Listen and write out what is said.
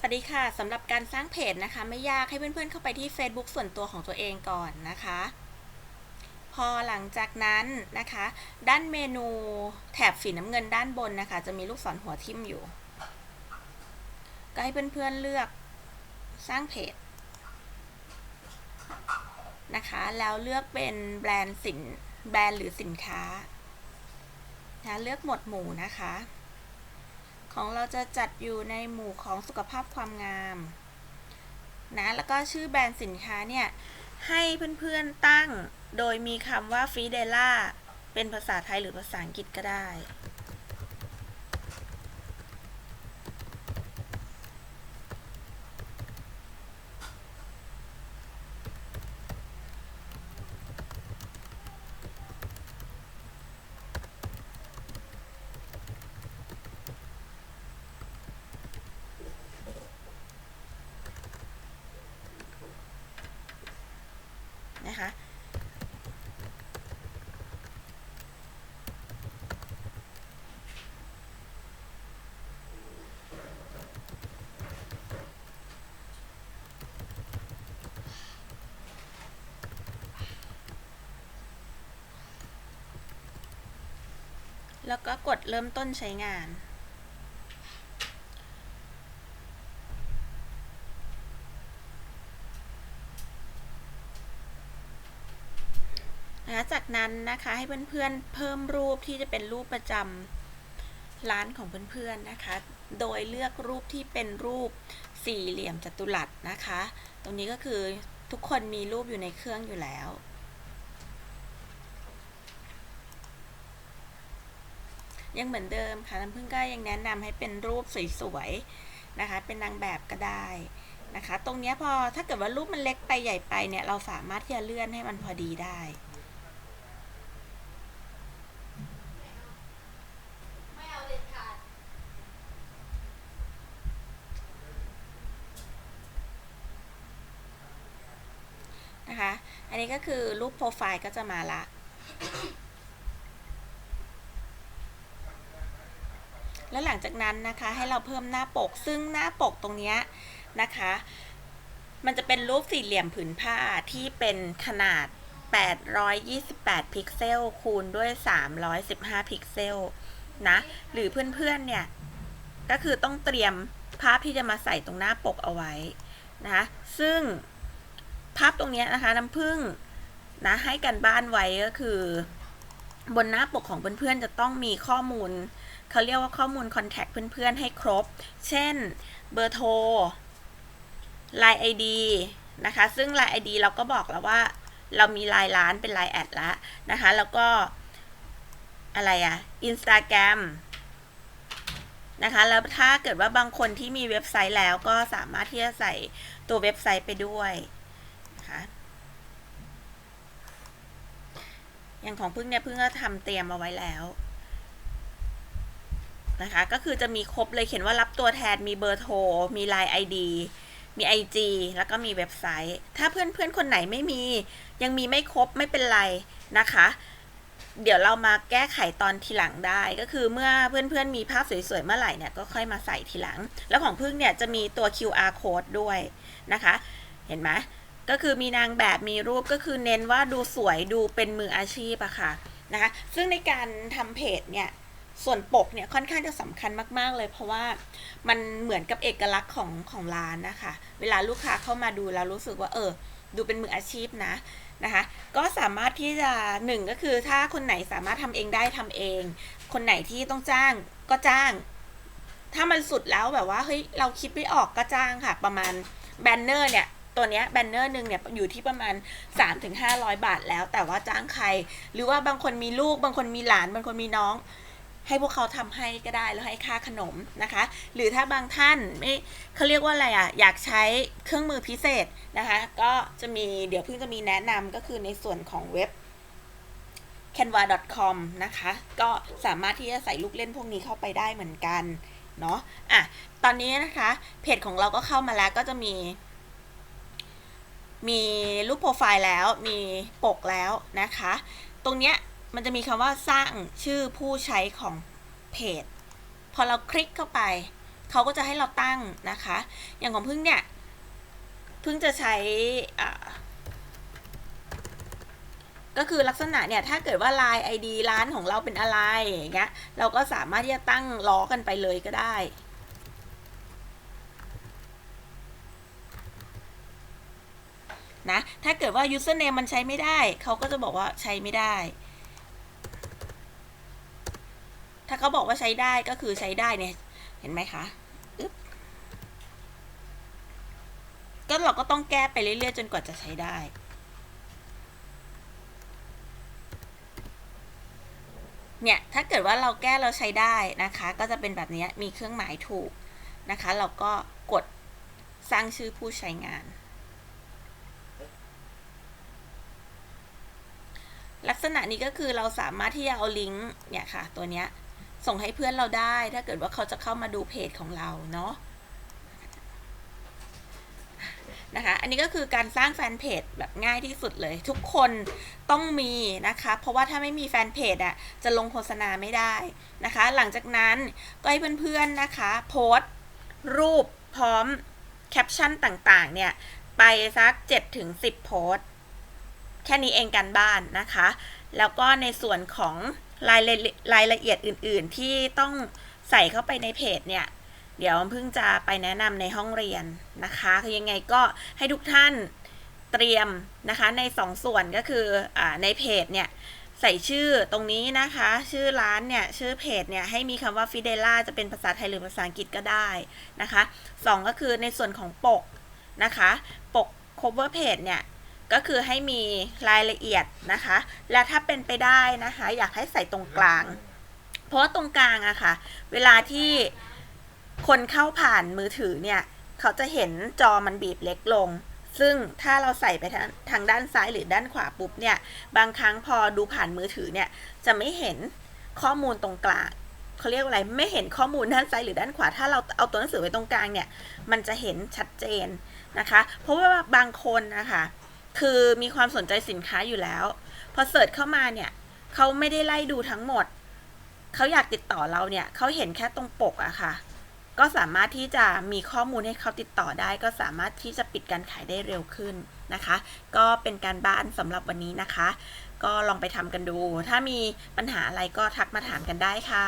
สวัสดีค่ะสำหรับการสร้างเพจนะคะ ไม่ยากให้เพื่อนๆเข้าไปที่ Facebook ส่วนตัวของตัวเองก่อนนะคะ พอหลังจากนั้นนะคะ ด้านเมนูแถบสีน้ำเงินด้านบนนะคะ จะมีลูกศรหัวทิ่มอยู่ ก็ให้เพื่อนๆเลือกสร้างเพจนะคะ แล้วเลือกเป็นแบรนด์สินแบรนด์หรือสินค้านะเลือกหมวดหมู่นะคะ ของเราจะจัดอยู่ในหมู่ของสุขภาพความงามนะแล้วก็ชื่อแบรนด์สินค้าเนี่ย ให้เพื่อนๆตั้งโดยมีคำว่าฟีเดล่าเป็นภาษาไทยหรือภาษาอังกฤษก็ได้ นะคะ แล้วก็กดเริ่มต้นใช้งาน นะคะจากนั้นนะคะให้เพื่อนๆเพิ่มรูปที่จะเป็นรูปประจำร้านของเพื่อนๆนะคะ โดยเลือกรูปที่เป็นรูปสี่เหลี่ยมจัตุรัสนะคะ ตรงนี้ก็คือทุกคนมีรูปอยู่ในเครื่องอยู่แล้วยังเหมือนเดิมค่ะน้ำพึ่งก็ยังแนะนำให้เป็นรูปสวยๆนะคะ เป็นนางแบบก็ได้นะคะ ตรงนี้พอถ้าเกิดว่ารูปมันเล็กไปใหญ่ไปเนี่ย เราสามารถที่จะเลื่อนให้มันพอดีได้ ไม่เอาเด็ดขาด นะคะ อันนี้ก็คือรูปโปรไฟล์ก็จะมาละ แล้วหลังจากนั้นนะคะให้เราเพิ่มหน้าปก ซึ่งหน้าปกตรงนี้นะคะ มันจะเป็นรูปสี่เหลี่ยมผืนผ้าที่เป็นขนาด 828 พิกเซล คูณด้วย 315 พิกเซลนะ หรือเพื่อนๆเนี่ย ก็คือต้องเตรียมภาพที่จะมาใส่ตรงหน้าปกเอาไว้นะ ซึ่ง ภาพตรงนี้นะคะน้ำผึ้งนะให้กันบ้านไว้ก็คือ บนหน้าปกของเพื่อนๆจะต้องมีข้อมูลเขาเรียกว่าข้อมูลคอนแทคเพื่อนๆให้ครบ เช่นเบอร์โทร Line ID นะคะ ซึ่ง Line ID เราก็บอกแล้วว่า เรามี Line ร้านเป็น Line แอดล้วนะคะ แล้วก็อะไรอะ Instagram นะคะ แล้วถ้าเกิดว่าบางคนที่มีเว็บไซต์แล้วก็สามารถที่จะใส่ตัวเว็บไซต์ไปด้วย นะคะ อย่างของพึ่งเนี่ยพึ่งก็ทำเตรียมเอาไว้แล้วนะคะ ก็คือจะมีครบเลยเขียนว่ารับตัวแทนมีเบอร์โทร มี Line ID มี IG แล้วก็มีเว็บไซต์ ถ้าเพื่อนๆ คนไหนไม่มี ยังมีไม่ครบไม่เป็นไรนะคะ เดี๋ยวเรามาแก้ไขตอนทีหลังได้ ก็คือเมื่อเพื่อนๆ มีภาพสวยๆ เมื่อไหร่เนี่ย ก็ค่อยมาใส่ทีหลัง แล้วของพึ่งเนี่ยจะมีตัว QR code ด้วยนะคะ เห็นไหม ก็คือมีนางแบบมีรูปก็คือเน้นว่าดูสวยดูเป็นมืออาชีพอะค่ะนะคะซึ่งในการทำเพจเนี่ยส่วนปกเนี่ยค่อนข้างจะสำคัญมาก ๆ เลย เพราะว่ามันเหมือนกับเอกลักษณ์ของของร้านนะคะ เวลาลูกค้าเข้ามาดูแล้วรู้สึกว่าเออ ดูเป็นมืออาชีพนะนะคะก็สามารถที่จะหนึ่งก็คือถ้าคนไหนสามารถทำเองได้ทำเอง คนไหนที่ต้องจ้างก็จ้าง ถ้ามันสุดแล้วแบบว่าเฮ้ยเราคิดไม่ออกก็จ้างค่ะ ประมาณแบนเนอร์เนี่ย ตัวเนี้ยแบนเนอร์หนึ่งเนี่ยอยู่ที่ประมาณ 3-500 บาทแล้ว แต่ว่าจ้างใคร หรือว่าบางคนมีลูก บางคนมีหลาน บางคนมีน้อง ให้พวกเขาทำให้ก็ได้แล้วให้ค่าขนมนะคะ หรือถ้าบางท่านไม่เขาเรียกว่าอะไรอะอยากใช้เครื่องมือพิเศษนะคะ ก็จะมีเดี๋ยวเพิ่งจะมีแนะนำก็คือในส่วนของเว็บ canva.com นะคะ ก็สามารถที่จะใส่ลูกเล่นพวกนี้เข้าไปได้เหมือนกันเนาะอะตอนนี้นะคะเพจของเราก็เข้ามาแล้วก็จะมี มีรูปโปรไฟล์แล้ว มีปกแล้วนะคะ ตรงเนี้ยมันจะมีคำว่าสร้างชื่อผู้ใช้ของเพจ พอเราคลิกเข้าไป เขาก็จะให้เราตั้งนะคะ อย่างของพึ่งเนี่ย พึ่งจะใช้ก็คือลักษณะเนี่ย ถ้าเกิดว่า Line ID ร้านของเราเป็นอะไรอย่างเงี้ย เราก็สามารถที่จะตั้งล้อกันไปเลยก็ได้ นะ ถ้าเกิดว่า username มันใช้ไม่ได้ เขาก็จะบอกว่าใช้ไม่ได้ ถ้าเขาบอกว่าใช้ได้ก็คือใช้ได้เนี่ย เห็นไหมคะก็เราก็ต้องแก้ไปเรื่อยๆ จนกว่าจะใช้ได้เนี่ย ถ้าเกิดว่าเราแก้เราใช้ได้นะคะ ก็จะเป็นแบบนี้มีเครื่องหมายถูกนะคะ เราก็กดสร้างชื่อผู้ใช้งาน ลักษณะนี้ก็คือเราสามารถที่จะเอาลิงก์เนี่ยค่ะ ตัวเนี้ยส่งให้เพื่อนเราได้ ถ้าเกิดว่าเขาจะเข้ามาดูเพจของเราเนาะนะคะ อันนี้ก็คือการสร้างแฟนเพจแบบง่ายที่สุดเลย ทุกคนต้องมีนะคะ เพราะว่าถ้าไม่มีแฟนเพจอะจะลงโฆษณาไม่ได้นะคะ หลังจากนั้นก็ให้เพื่อนๆนะคะ โพสต์รูปพร้อมแคปชั่นต่างๆ เนี่ย ไปสัก 7-10 โพสต์ แค่นี้เองกันบ้านนะคะ แล้วก็ในส่วนของรายละรายละเอียดอื่น ๆ ที่ต้องใส่เข้าไปในเพจเนี่ย เดี๋ยวเพิ่งจะไปแนะนำในห้องเรียนนะคะคือยังไงก็ให้ทุกท่านเตรียมนะคะในสองส่วนก็คืออในเพจเนี่ยใส่ชื่อตรงนี้นะคะ ชื่อร้านเนี่ย ชื่อเพจเนี่ย ให้มีคำว่าฟิเดล่าจะเป็นภาษาไทยหรือภาษาอังกฤษก็ได้นะคะสองก็คือในส่วนของปกนะคะ ปก cover page เนี่ย ก็คือให้มีรายละเอียดนะคะ และถ้าเป็นไปได้นะคะ อยากให้ใส่ตรงกลาง เพราะตรงกลางอะค่ะ เวลาที่คนเข้าผ่านมือถือเนี่ย เขาจะเห็นจอมันบีบเล็กลง ซึ่งถ้าเราใส่ไปทางทางด้านซ้ายหรือด้านขวาปุ๊บเนี่ย บางครั้งพอดูผ่านมือถือเนี่ย จะไม่เห็นข้อมูลตรงกลางเขาเรียกว่าอะไรไม่เห็นข้อมูลด้านซ้ายหรือด้านขวา ถ้าเราเอาตัวหนังสือไว้ตรงกลางเนี่ย มันจะเห็นชัดเจนนะคะ เพราะว่าบางคนนะคะ คือมีความสนใจสินค้าอยู่แล้ว พอเสิร์ชเข้ามาเนี่ยเขาไม่ได้ไล่ดูทั้งหมด เขาอยากติดต่อเราเนี่ยเขาเห็นแค่ตรงปกอะค่ะ ก็สามารถที่จะมีข้อมูลให้เขาติดต่อได้ ก็สามารถที่จะปิดการขายได้เร็วขึ้นนะคะ ก็เป็นการบ้านสำหรับวันนี้นะคะ ก็ลองไปทำกันดู ถ้ามีปัญหาอะไรก็ทักมาถามกันได้ค่ะ